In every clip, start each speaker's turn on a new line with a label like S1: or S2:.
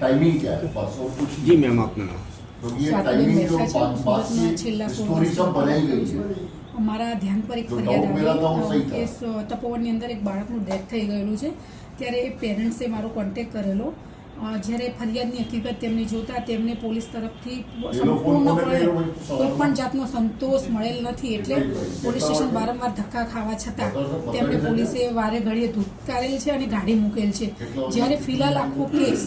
S1: Timing क्या है बस और कुछ
S2: जी मैम आपका नाम
S1: तो ये
S3: સ્વાતિબેન
S1: टाइमिंग जो
S3: મહેતા છે
S1: बात
S3: સુરતના
S1: बात
S3: છેલ્લા
S1: थी
S3: સોળ
S1: स्टोरी सब बनाई गई है
S3: અમારા ધ્યાન પર એક
S1: તો
S3: ફરિયાદ
S1: doubt મેરા doubt
S3: આવી
S1: સહી થા.
S3: કેસ તપોવનની અંદર એક બાળકનું ડેથ થઈ ગયેલું છે ત્યારે એ પેરેન્ટ્સે મારો કોન્ટેક કરેલો અ, જ્યારે ફરિયાદની હકીકત તેમને જોતા તેમને પોલીસ તરફથી સંપૂર્ણપણે કોઈ પણ જાતનો સંતોષ મળેલ નથી. એટલે પોલીસ સ્ટેશન વારંવાર ધક્કા ખાવા છતાં તેમને પોલીસે વારે ઘડીએ ધુકારેલ છે અને ગાડી મૂકેલ છે. જ્યારે ફિલહાલ આખો કેસ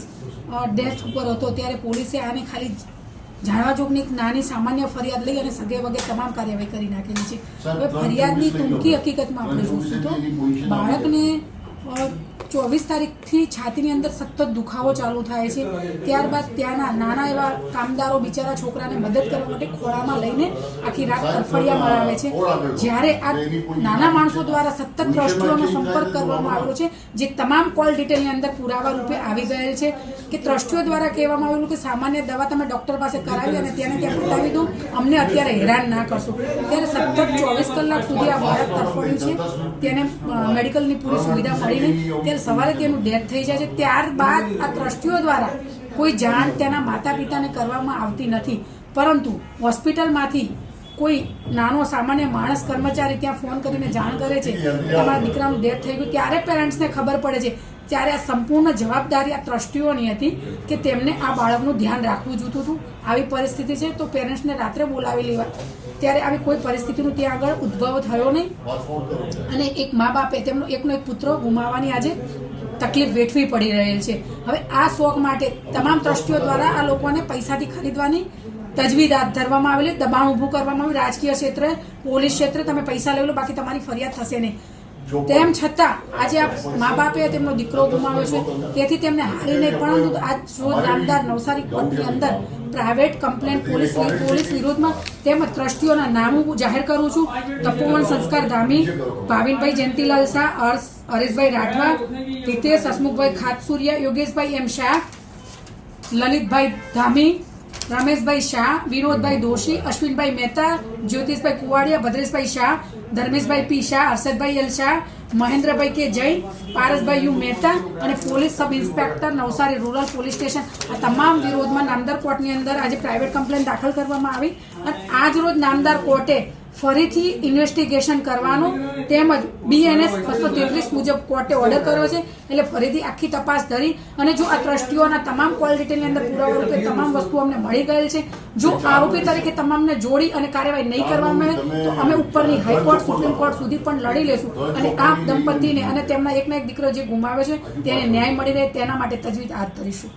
S3: ડેથ ઉપર હતો ત્યારે પોલીસે આને ખાલી જાણવા જોગની એક નાની સામાન્ય ફરિયાદ લઈ અને સગે વગે તમામ કાર્યવાહી કરી નાખેલી છે. હવે ફરિયાદની ટૂંકી હકીકતમાં આપણે જોઈશું તો બાળકને ચોવીસ તારીખથી છાતીની અંદર સતત દુખાવો ચાલુ થાય છે. ત્યારબાદ ત્યાંના નાના એવા કામદારો બિચારા છોકરાને મદદ કરવા માટે ખોળામાં લઈને આખી રાત તરફડિયા મરાવે છે. જ્યારે આ નાના માણસો દ્વારા સતત ટ્રસ્ટીઓનો સંપર્ક કરવામાં આવ્યો છે, જે તમામ કોલ ડિટેલની અંદર પુરાવા રૂપે આવી ગયેલ છે કે ટ્રસ્ટીઓ દ્વારા કહેવામાં આવેલું કે સામાન્ય દવા તમે ડૉક્ટર પાસે કરાવી અને તેને ત્યાં બતાવી દો, અમને અત્યારે હેરાન ના કરશો. ત્યારે સતત ચોવીસ કલાક સુધી આ બાળક તરફડ્યું છે. તેને મેડિકલની પૂરી સુવિધા મળીને નહીં. સવારે તેનું ડેથ થઈ જાય છે, ત્યારબાદ આ ટ્રસ્ટીઓ દ્વારા કોઈ જાણ તેના માતા પિતાને કરવામાં આવતી નથી. પરંતુ હોસ્પિટલમાંથી કોઈ નાનો સામાન્ય માણસ કર્મચારી ત્યાં ફોન કરીને જાણ કરે છે તમારા દીકરાનું ડેથ થઈ ગયું. ત્યારે પેરેન્ટ્સને ખબર પડે છે ત્યારે આ સંપૂર્ણ જવાબદારી આ ટ્રસ્ટીઓની હતી કે તેમને આ બાળકનું ધ્યાન રાખવું જોતું હતું. આવી પરિસ્થિતિ છે તો પેરેન્ટ્સને રાત્રે બોલાવી લેવા. ત્યારે આવી કોઈ પરિસ્થિતિનો ત્યાં આગળ ઉદ્ભવ થયો નહીં. અને એક મા બાપે તેમનો એકનો એક પુત્ર ગુમાવવાની આજે તકલીફ વેઠવી પડી રહેલ છે. હવે આ શોખ માટે તમામ ટ્રસ્ટીઓ દ્વારા આ લોકોને પૈસાથી ખરીદવાની તજવીજ હાથ ધરવામાં આવેલી, દબાણ ઊભું કરવામાં આવ્યું રાજકીય ક્ષેત્રે, પોલીસ ક્ષેત્રે તમે પૈસા લઈ લો, બાકી તમારી ફરિયાદ થશે નહીં. તેમ છતાં આજે આ મા બાપે તેમનો દીકરો ગુમાવ્યો છે. તેથી તેમને હારી નહીં પરંતુ આજ રોજ નામદાર નવસારી કોર્ટની અંદર પ્રાઇવેટ કમ્પ્લેન પોલીસ પોલીસ વિરોધમાં તેમજ ટ્રસ્ટીઓના નામો હું જાહેર કરું છું. Tapovan Sanskar Dhami Bhavinbhai Jayantilal Shah Hareshbhai Rathwa Hitesh Hasmukhbhai Khatsuriya Yogeshbhai M Shah Lalitbhai Dhami Rameshbhai Shah, Vinodbhai Doshi, Ashwinbhai Mehta, Jyotishbhai Kuvadiya, Bhadreshbhai Shah, Dharmeshbhai P Shah, Harshadbhai L Shah, Mahendrabhai K Jain Parasbhai U Mehta અને police sub inspector Navsari rural police station. આ તમામ વિરોધમાં નામદાર કોર્ટની અંદર આજે private complain દાખલ કરવામાં આવી અને આજ રોજ નામદાર કોર્ટે ફરીથી ઇન્વેસ્ટિગેશન કરવાનું તેમજ બીએનએસ બસો તેત્રીસ મુજબ કોર્ટે ઓર્ડર કર્યો છે. એટલે ફરીથી આખી તપાસ ધરી અને જો આ ટ્રસ્ટીઓના તમામ કોલ ડિટેલની અંદર પુરાવા રૂપે તમામ વસ્તુઓ અમને મળી ગયેલ છે જો આરોપી તરીકે તમામને જોડી અને કાર્યવાહી નહીં કરવામાં આવે તો અમે ઉપરની હાઈકોર્ટ સુપ્રીમ કોર્ટ સુધી પણ લડી લેશું. અને આ દંપતીને અને તેમના એકના એક દીકરો જે ગુમાવ્યો છે તેને ન્યાય મળી રહે તેના માટે તજવીજ હાથ ધરીશું.